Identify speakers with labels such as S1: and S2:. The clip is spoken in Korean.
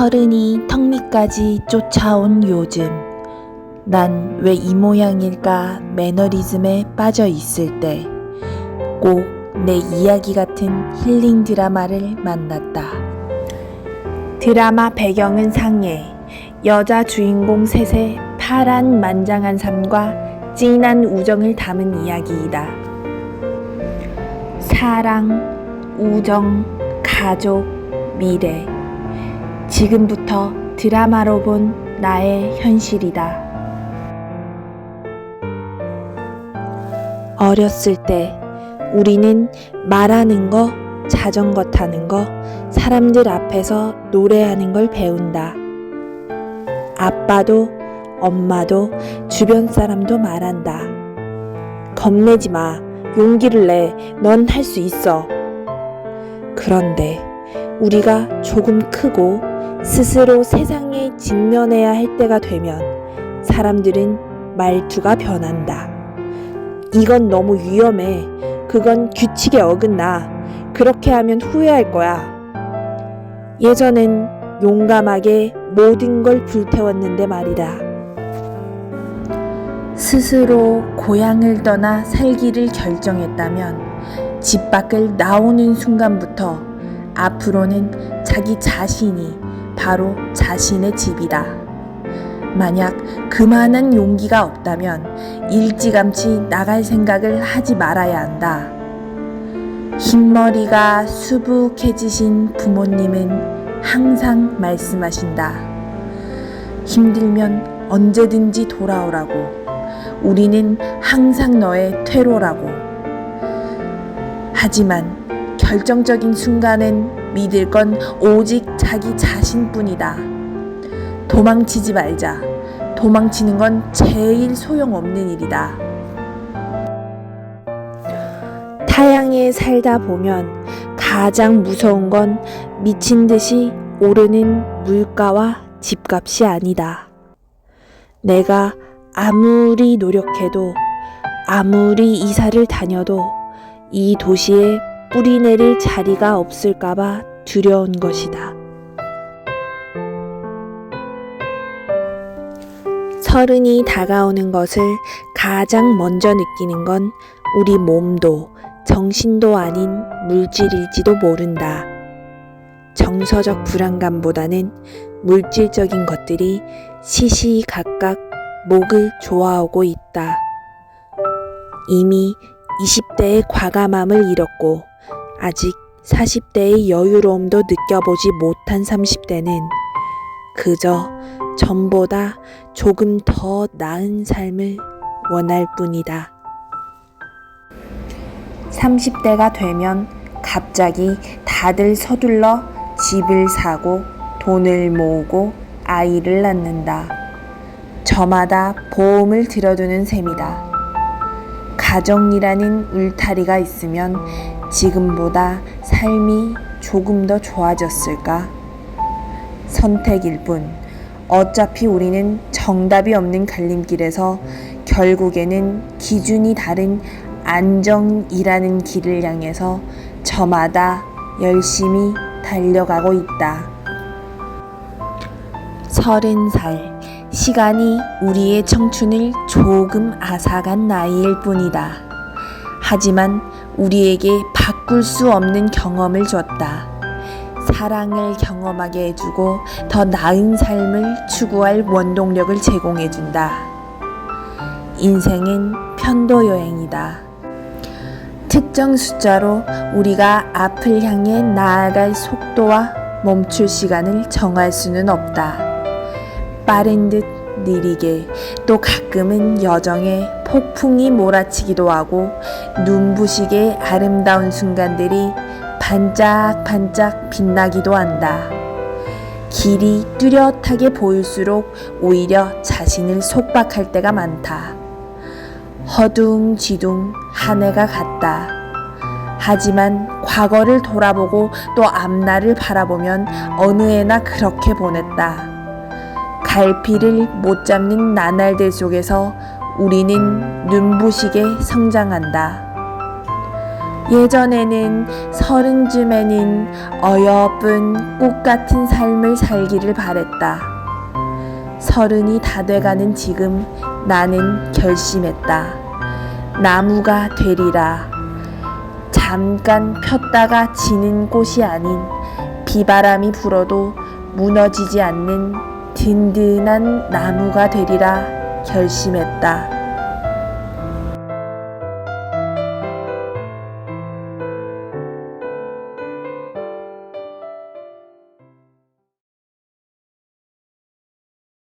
S1: 서른이 턱 밑까지 쫓아온 요즘 난 왜 이 모양일까 매너리즘에 빠져 있을 때 꼭 내 이야기 같은 힐링 드라마를 만났다. 드라마 배경은 상해 여자 주인공 셋의 파란 만장한 삶과 진한 우정을 담은 이야기이다. 사랑, 우정, 가족, 미래. 지금부터 드라마로 본 나의 현실이다. 어렸을 때 우리는 말하는 거, 자전거 타는 거, 사람들 앞에서 노래하는 걸 배운다. 아빠도 엄마도 주변 사람도 말한다. 겁내지 마. 용기를 내. 넌 할 수 있어. 그런데 우리가 조금 크고 스스로 세상에 직면해야 할 때가 되면 사람들은 말투가 변한다. 이건 너무 위험해. 그건 규칙에 어긋나. 그렇게 하면 후회할 거야. 예전엔 용감하게 모든 걸 불태웠는데 말이다. 스스로 고향을 떠나 살기를 결정했다면 집 밖을 나오는 순간부터 앞으로는 자기 자신이 바로 자신의 집이다. 만약 그만한 용기가 없다면 일찌감치 나갈 생각을 하지 말아야 한다. 흰머리가 수북해지신 부모님은 항상 말씀하신다. 힘들면 언제든지 돌아오라고. 우리는 항상 너의 퇴로라고. 하지만 결정적인 순간엔 믿을 건 오직 자기 자신뿐이다. 도망치지 말자. 도망치는 건 제일 소용없는 일이다. 타양에 살다 보면 가장 무서운 건 미친 듯이 오르는 물가와 집값이 아니다. 내가 아무리 노력해도 아무리 이사를 다녀도 이 도시에 뿌리 내릴 자리가 없을까봐 두려운 것이다. 서른이 다가오는 것을 가장 먼저 느끼는 건 우리 몸도 정신도 아닌 물질일지도 모른다. 정서적 불안감보다는 물질적인 것들이 시시각각 목을 조아오고 있다. 이미 20대의 과감함을 잃었고 아직 40대의 여유로움도 느껴보지 못한 30대는 그저 전보다 조금 더 나은 삶을 원할 뿐이다. 30대가 되면 갑자기 다들 서둘러 집을 사고 돈을 모으고 아이를 낳는다. 저마다 보험을 들여두는 셈이다. 가정이라는 울타리가 있으면 지금보다 삶이 조금 더 좋아졌을까? 선택일 뿐. 어차피 우리는 정답이 없는 갈림길에서 결국에는 기준이 다른 안정이라는 길을 향해서 저마다 열심히 달려가고 있다. 서른 살. 시간이 우리의 청춘을 조금 앗아간 나이일 뿐이다. 하지만 우리에게 바꿀 수 없는 경험을 줬다. 사랑을 경험하게 해주고 더 나은 삶을 추구할 원동력을 제공해준다. 인생은 편도 여행이다. 특정 숫자로 우리가 앞을 향해 나아갈 속도와 멈출 시간을 정할 수는 없다. 빠른 듯 느리게 또 가끔은 여정에 폭풍이 몰아치기도 하고 눈부시게 아름다운 순간들이 반짝반짝 빛나기도 한다. 길이 뚜렷하게 보일수록 오히려 자신을 속박할 때가 많다. 허둥지둥 한 해가 갔다. 하지만 과거를 돌아보고 또 앞날을 바라보면 어느 해나 그렇게 보냈다. 갈피를 못 잡는 나날들 속에서 우리는 눈부시게 성장한다. 예전에는 서른쯤에는 어여쁜 꽃 같은 삶을 살기를 바랬다. 서른이 다 돼가는 지금 나는 결심했다. 나무가 되리라. 잠깐 폈다가 지는 꽃이 아닌 비바람이 불어도 무너지지 않는 든든한 나무가 되리라 결심했다.